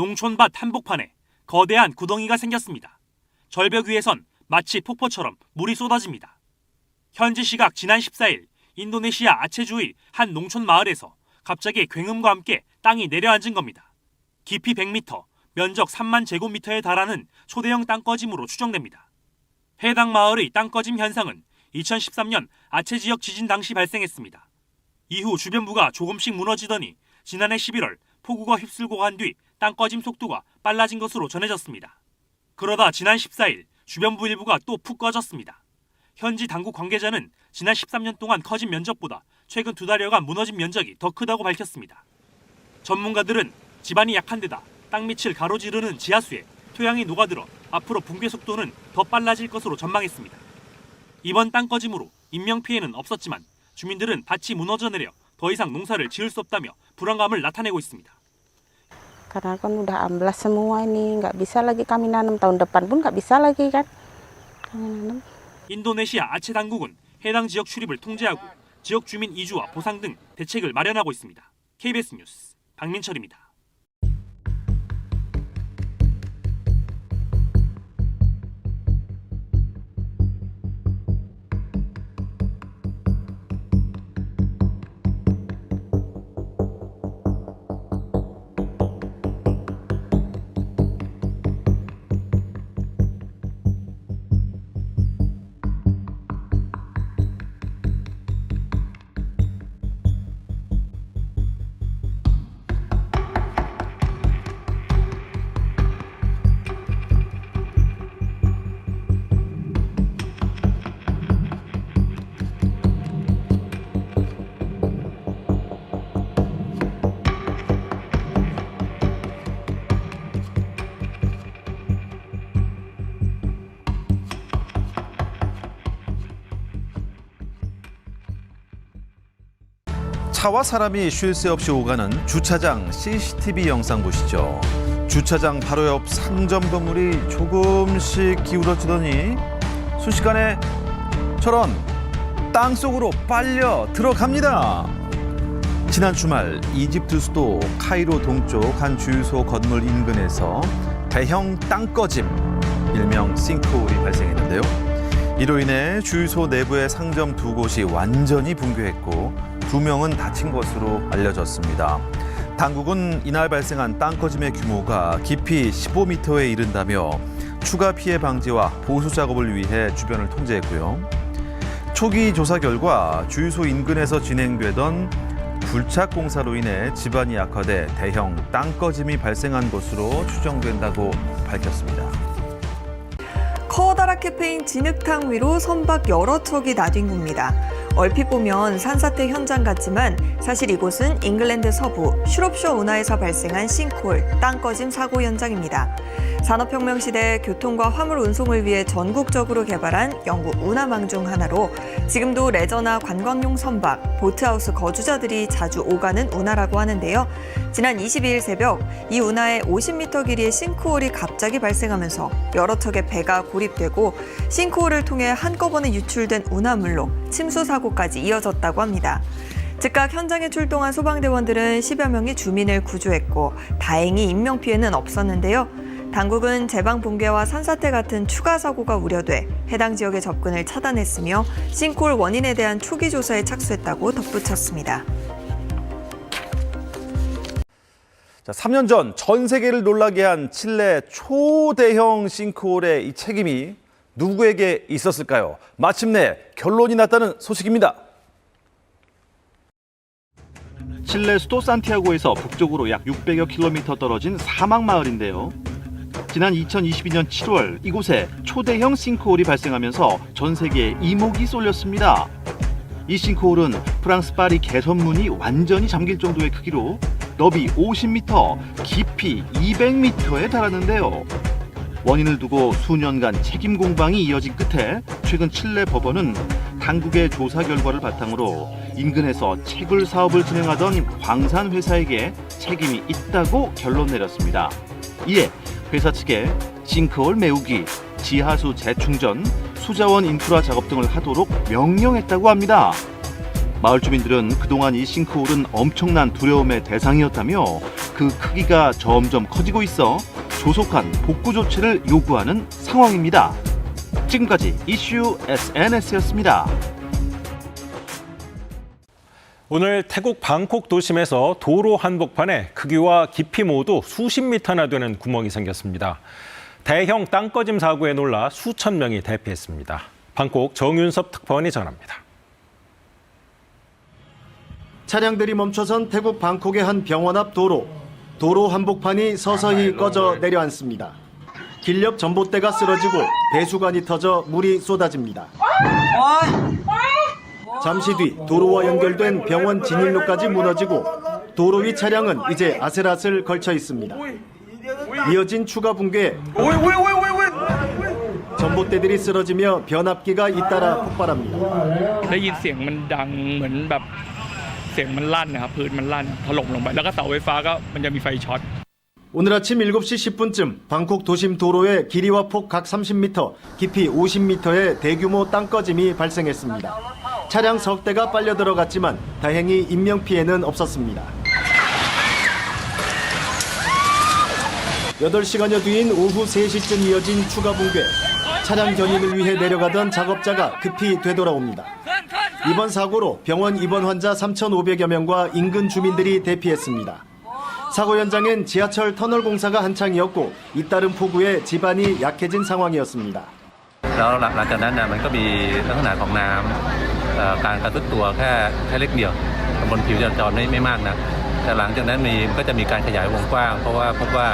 농촌밭 한복판에 거대한 구덩이가 생겼습니다. 절벽 위에선 마치 폭포처럼 물이 쏟아집니다. 현지 시각 지난 14일 인도네시아 아체주의 한 농촌 마을에서 갑자기 굉음과 함께 땅이 내려앉은 겁니다. 깊이 100m, 면적 3만 제곱미터에 달하는 초대형 땅꺼짐으로 추정됩니다. 해당 마을의 땅꺼짐 현상은 2013년 아체 지역 지진 당시 발생했습니다. 이후 주변부가 조금씩 무너지더니 지난해 11월 폭우가 휩쓸고 간 뒤 땅 꺼짐 속도가 빨라진 것으로 전해졌습니다. 그러다 지난 14일 주변부 일부가 또 푹 꺼졌습니다. 현지 당국 관계자는 지난 13년 동안 커진 면적보다 최근 두 달여간 무너진 면적이 더 크다고 밝혔습니다. 전문가들은 집안이 약한 데다 땅 밑을 가로지르는 지하수에 토양이 녹아들어 앞으로 붕괴 속도는 더 빨라질 것으로 전망했습니다. 이번 땅 꺼짐으로 인명 피해는 없었지만 주민들은 밭이 무너져 내려 더 이상 농사를 지을 수 없다며 불안감을 나타내고 있습니다. Karena kan udah amblas semua ini, nggak bisa lagi kami nanam tahun depan pun nggak bisa lagi kan. Kami nanam. 인도네시아 아체 당국은 해당 지역 출입을 통제하고 지역 주민 이주와 보상 등 대책을 마련하고 있습니다. KBS 뉴스 박민철입니다. 차와 사람이 쉴 새 없이 오가는 주차장 CCTV 영상 보시죠. 주차장 바로 옆 상점 건물이 조금씩 기울어지더니 순식간에 저런 땅 속으로 빨려 들어갑니다. 지난 주말 이집트 수도 카이로 동쪽 한 주유소 건물 인근에서 대형 땅꺼짐, 일명 싱크홀이 발생했는데요. 이로 인해 주유소 내부의 상점 두 곳이 완전히 붕괴했고 두 명은 다친 것으로 알려졌습니다. 당국은 이날 발생한 땅꺼짐의 규모가 깊이 15m에 이른다며 추가 피해 방지와 보수 작업을 위해 주변을 통제했고요. 초기 조사 결과 주유소 인근에서 진행되던 불착 공사로 인해 집안이 악화돼 대형 땅꺼짐이 발생한 것으로 추정된다고 밝혔습니다. 커다랗게 패인 진흙탕 위로 선박 여러 척이 나뒹굽니다. 얼핏 보면 산사태 현장 같지만 사실 이곳은 잉글랜드 서부 슈롭쇼 운하에서 발생한 싱크홀 땅 꺼짐 사고 현장입니다. 산업혁명 시대 교통과 화물 운송을 위해 전국적으로 개발한 영국 운하망 중 하나로 지금도 레저나 관광용 선박, 보트하우스 거주자들이 자주 오가는 운하라고 하는데요. 지난 22일 새벽 이 운하에 50m 길이의 싱크홀이 갑자기 발생하면서 여러 척의 배가 고립되고 싱크홀을 통해 한꺼번에 유출된 운하물로 침수 사고까지 이어졌다고 합니다. 즉각 현장에 출동한 소방대원들은 10여 명이 주민을 구조했고 다행히 인명피해는 없었는데요. 당국은 제방 붕괴와 산사태 같은 추가 사고가 우려돼 해당 지역의 접근을 차단했으며 싱크홀 원인에 대한 초기 조사에 착수했다고 덧붙였습니다. 자, 3년 전 전 세계를 놀라게 한 칠레 초대형 싱크홀의 이 책임이 누구에게 있었을까요? 마침내 결론이 났다는 소식입니다. 칠레 수도 산티아고에서 북쪽으로 약 600여 킬로미터 떨어진 사막 마을인데요. 지난 2022년 7월 이곳에 초대형 싱크홀이 발생하면서 전 세계에 이목이 쏠렸습니다. 이 싱크홀은 프랑스 파리 개선문이 완전히 잠길 정도의 크기로 너비 50m, 깊이 200m에 달하는데요. 원인을 두고 수년간 책임 공방이 이어진 끝에 최근 칠레 법원은 당국의 조사 결과를 바탕으로 인근에서 채굴 사업을 진행하던 광산 회사에게 책임이 있다고 결론 내렸습니다. 이에 회사 측에 싱크홀 메우기, 지하수 재충전, 수자원 인프라 작업 등을 하도록 명령했다고 합니다. 마을 주민들은 그동안 이 싱크홀은 엄청난 두려움의 대상이었다며 그 크기가 점점 커지고 있어 조속한 복구 조치를 요구하는 상황입니다. 지금까지 이슈 SNS였습니다. 오늘 태국 방콕 도심에서 도로 한복판에 크기와 깊이 모두 수십 미터나 되는 구멍이 생겼습니다. 대형 땅꺼짐 사고에 놀라 수천 명이 대피했습니다. 방콕 정윤섭 특파원이 전합니다. 차량들이 멈춰선 태국 방콕의 한 병원 앞 도로. 도로 한복판이 서서히 꺼져 내려앉습니다. 길 옆 전봇대가 쓰러지고 배수관이 터져 물이 쏟아집니다. 잠시 뒤 도로와 연결된 병원 진입로까지 무너지고 도로 위 차량은 이제 아슬아슬 걸쳐 있습니다. 이어진 추가 붕괴 전봇대들이 쓰러지며 변압기가 잇따라 폭발합니다. ได้ยินเสียงมันดังเหมือนแบบเสียงมันลั่นนะครับพื้นมันลั่นถล่มลงไป แล้วก็เสาไฟฟ้าก็มันจะมีไฟช็อต 오늘 아침 7시 10분쯤 방콕 도심 도로에 길이와 폭 각 30m, 깊이 50m의 대규모 땅꺼짐이 발생했습니다. 차량 석 대가 빨려 들어갔지만 다행히 인명 피해는 없었습니다. 8시간여 뒤인 오후 3시쯤 이어진 추가 붕괴. 차량 견인을 위해 내려가던 작업자가 급히 되돌아옵니다. 이번 사고로 병원 입원 환자 3,500여 명과 인근 주민들이 대피했습니다. 사고 현장엔 지하철 터널 공사가 한창이었고 잇따른 폭우에 집안이 약해진 상황이었습니다. แล้วหลังหลังจากนั้นนะมันก็มีลักษณะของน้ำเอ่อ การกระตุกตัวแค่แค่เล็กเดียวบนผิวจราจรไม่ไม่มากนะแต่หลังจากนั้นมีมันก็จะมีการขยายวงกว้าง เพราะว่าพบว่า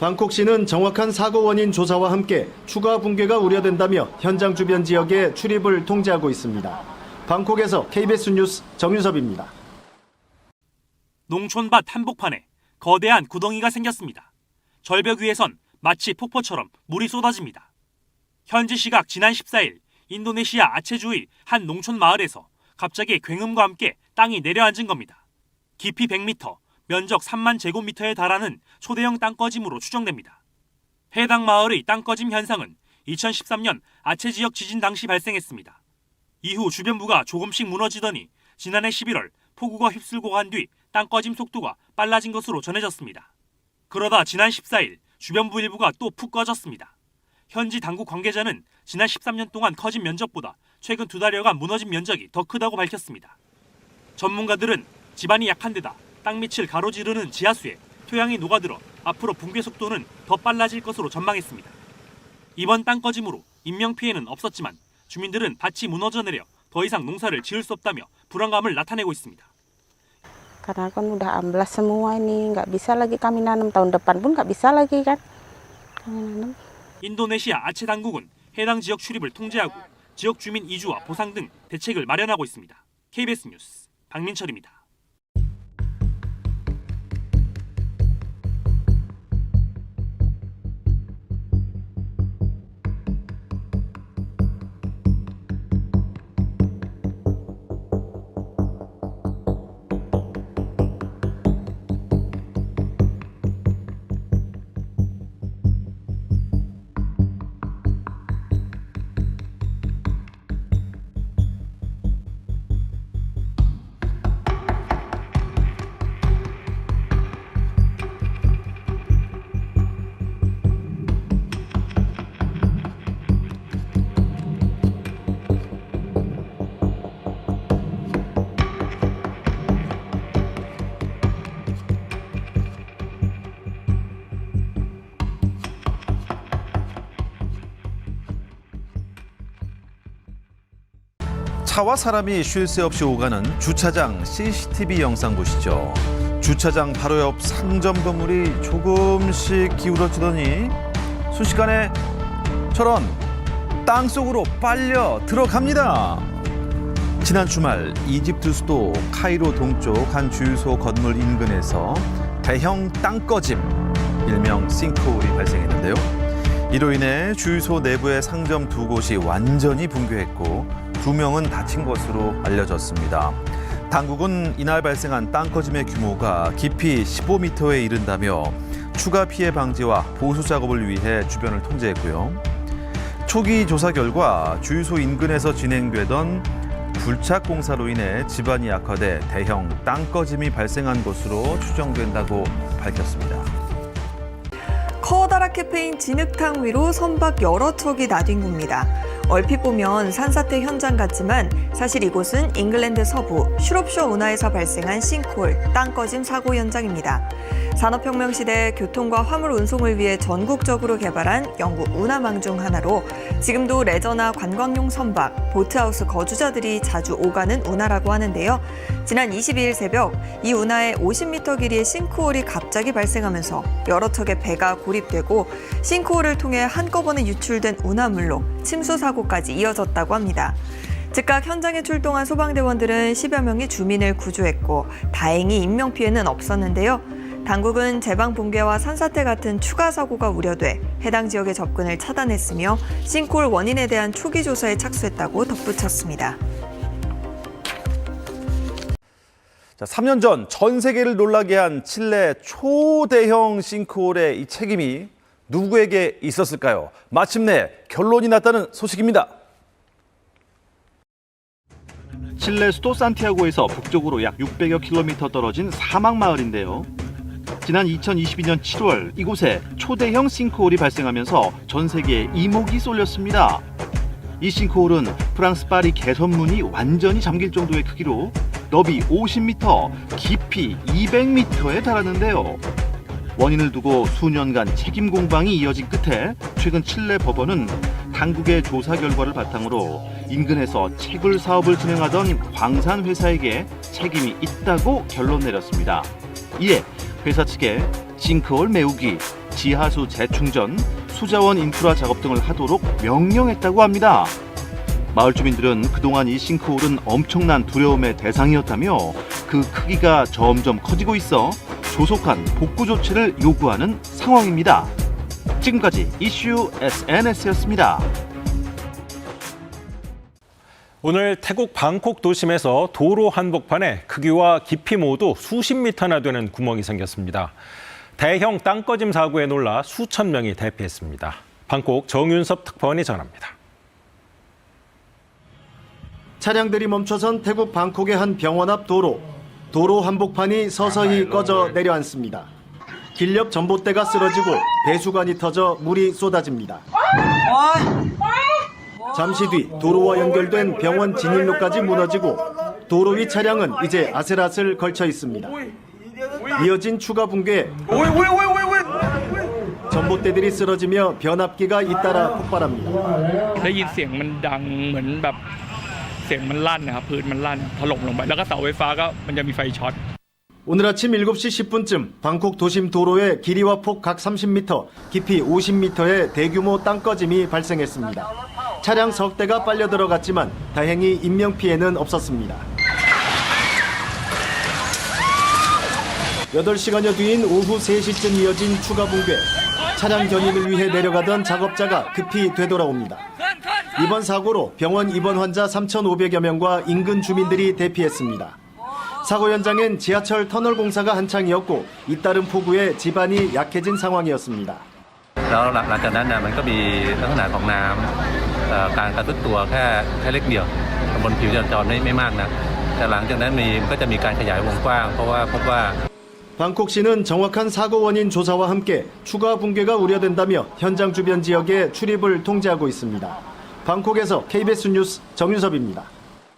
방콕시는 정확한 사고 원인 조사와 함께 추가 붕괴가 우려된다며 현장 주변 지역에 출입을 통제하고 있습니다. 방콕에서 KBS 뉴스 정유섭입니다. 농촌밭 한복판에 거대한 구덩이가 생겼습니다. 절벽 위에선 마치 폭포처럼 물이 쏟아집니다. 현지 시각 지난 14일 인도네시아 아체주의 한 농촌 마을에서 갑자기 굉음과 함께 땅이 내려앉은 겁니다. 깊이 100m, 면적 3만 제곱미터에 달하는 초대형 땅꺼짐으로 추정됩니다. 해당 마을의 땅꺼짐 현상은 2013년 아체 지역 지진 당시 발생했습니다. 이후 주변부가 조금씩 무너지더니 지난해 11월 폭우가 휩쓸고 간 뒤 땅꺼짐 속도가 빨라진 것으로 전해졌습니다. 그러다 지난 14일 주변부 일부가 또 푹 꺼졌습니다. 현지 당국 관계자는 지난 13년 동안 커진 면적보다 최근 두 달여간 무너진 면적이 더 크다고 밝혔습니다. 전문가들은 집안이 약한 데다 땅 밑을 가로지르는 지하수에 토양이 녹아들어 앞으로 붕괴 속도는 더 빨라질 것으로 전망했습니다. 이번 땅 꺼짐으로 인명 피해는 없었지만 주민들은 밭이 무너져 내려 더 이상 농사를 지을 수 없다며 불안감을 나타내고 있습니다. Karena kan udah amblas semua ini, nggak bisa lagi kami nanam tahun depan pun nggak bisa lagi kan. Kami nanam. 인도네시아 아체 당국은 해당 지역 출입을 통제하고 지역 주민 이주와 보상 등 대책을 마련하고 있습니다. KBS 뉴스 박민철입니다. 차와 사람이 쉴 새 없이 오가는 주차장 CCTV 영상 보시죠. 주차장 바로 옆 상점 건물이 조금씩 기울어지더니 순식간에 저런 땅 속으로 빨려 들어갑니다. 지난 주말 이집트 수도 카이로 동쪽 한 주유소 건물 인근에서 대형 땅꺼짐, 일명 싱크홀이 발생했는데요. 이로 인해 주유소 내부의 상점 두 곳이 완전히 붕괴했고 두 명은 다친 것으로 알려졌습니다. 당국은 이날 발생한 땅꺼짐의 규모가 깊이 15m에 이른다며 추가 피해 방지와 보수 작업을 위해 주변을 통제했고요. 초기 조사 결과 주유소 인근에서 진행되던 불착 공사로 인해 집안이 악화돼 대형 땅꺼짐이 발생한 것으로 추정된다고 밝혔습니다. 커다랗게 패인 진흙탕 위로 선박 여러 척이 나뒹굽니다. 얼핏 보면 산사태 현장 같지만 사실 이곳은 잉글랜드 서부 슈롭쇼 운하에서 발생한 싱크홀 땅 꺼짐 사고 현장입니다. 산업혁명 시대 교통과 화물 운송을 위해 전국적으로 개발한 영국 운하망 중 하나로 지금도 레저나 관광용 선박, 보트하우스 거주자들이 자주 오가는 운하라고 하는데요. 지난 22일 새벽 이 운하에 50m 길이의 싱크홀이 갑자기 발생하면서 여러 척의 배가 고립되고 싱크홀을 통해 한꺼번에 유출된 운하물로 침수 사고까지 이어졌다고 합니다. 즉각 현장에 출동한 소방대원들은 10여 명이 주민을 구조했고 다행히 인명 피해는 없었는데요. 당국은 제방 붕괴와 산사태 같은 추가 사고가 우려돼 해당 지역의 접근을 차단했으며 싱크홀 원인에 대한 초기 조사에 착수했다고 덧붙였습니다. 자, 3년 전 전 세계를 놀라게 한 칠레 초대형 싱크홀의 이 책임이 누구에게 있었을까요? 마침내 결론이 났다는 소식입니다. 칠레 수도 산티아고에서 북쪽으로 약 600여 킬로미터 떨어진 사막 마을인데요. 지난 2022년 7월 이곳에 초대형 싱크홀이 발생하면서 전 세계에 이목이 쏠렸습니다. 이 싱크홀은 프랑스 파리 개선문이 완전히 잠길 정도의 크기로 너비 50m, 깊이 200m에 달하는데요. 원인을 두고 수년간 책임 공방이 이어진 끝에 최근 칠레 법원은 당국의 조사 결과를 바탕으로 인근에서 채굴 사업을 진행하던 광산 회사에게 책임이 있다고 결론 내렸습니다. 이에 회사 측에 싱크홀 메우기, 지하수 재충전, 수자원 인프라 작업 등을 하도록 명령했다고 합니다. 마을 주민들은 그동안 이 싱크홀은 엄청난 두려움의 대상이었다며 그 크기가 점점 커지고 있어 조속한 복구 조치를 요구하는 상황입니다. 지금까지 이슈 SNS였습니다. 오늘 태국 방콕 도심에서 도로 한복판에 크기와 깊이 모두 수십 미터나 되는 구멍이 생겼습니다. 대형 땅꺼짐 사고에 놀라 수천 명이 대피했습니다. 방콕 정윤섭 특파원이 전합니다. 차량들이 멈춰선 태국 방콕의 한 병원 앞 도로. 도로 한복판이 서서히 꺼져 내려앉습니다. 길 옆 전봇대가 쓰러지고 배수관이 터져 물이 쏟아집니다. 잠시 뒤 도로와 연결된 병원 진입로까지 무너지고 도로 위 차량은 이제 아슬아슬 걸쳐 있습니다. 이어진 추가 붕괴 전봇대들이 쓰러지며 변압기가 잇따라 폭발합니다. ได้ยินเสียงมันดังเหมือนแบบเสียงมันลั่นนะครับพื้นมันลั่นถล่มลงไป แล้วก็เสาไฟฟ้าก็มันจะมีไฟช็อต 오늘 아침 7시 10분쯤 방콕 도심 도로에 길이와 폭 각 30m, 깊이 50m의 대규모 땅꺼짐이 발생했습니다. 차량 석 대가 빨려 들어갔지만 다행히 인명 피해는 없었습니다. 8시간여 뒤인 오후 3시쯤 이어진 추가 붕괴. 차량 견인을 위해 내려가던 작업자가 급히 되돌아옵니다. 이번 사고로 병원 입원 환자 3,500여 명과 인근 주민들이 대피했습니다. 사고 현장엔 지하철 터널 공사가 한창이었고 잇따른 폭우에 집안이 약해진 상황이었습니다. แล้วหลังหลังจากนั้นนะมันก็มีลักษณะของน้ำเอ่อ การกระตุกตัวแค่แค่เล็กเดียวบนผิวจราจรไม่ไม่มากนะแต่หลังจากนั้นมีมันก็จะมีการขยายวงกว้าง เพราะว่าพบว่า 방콕시는 정확한 사고 원인 조사와 함께 추가 붕괴가 우려된다며 현장 주변 지역에 출입을 통제하고 있습니다. 방콕에서 KBS 뉴스 정유섭입니다.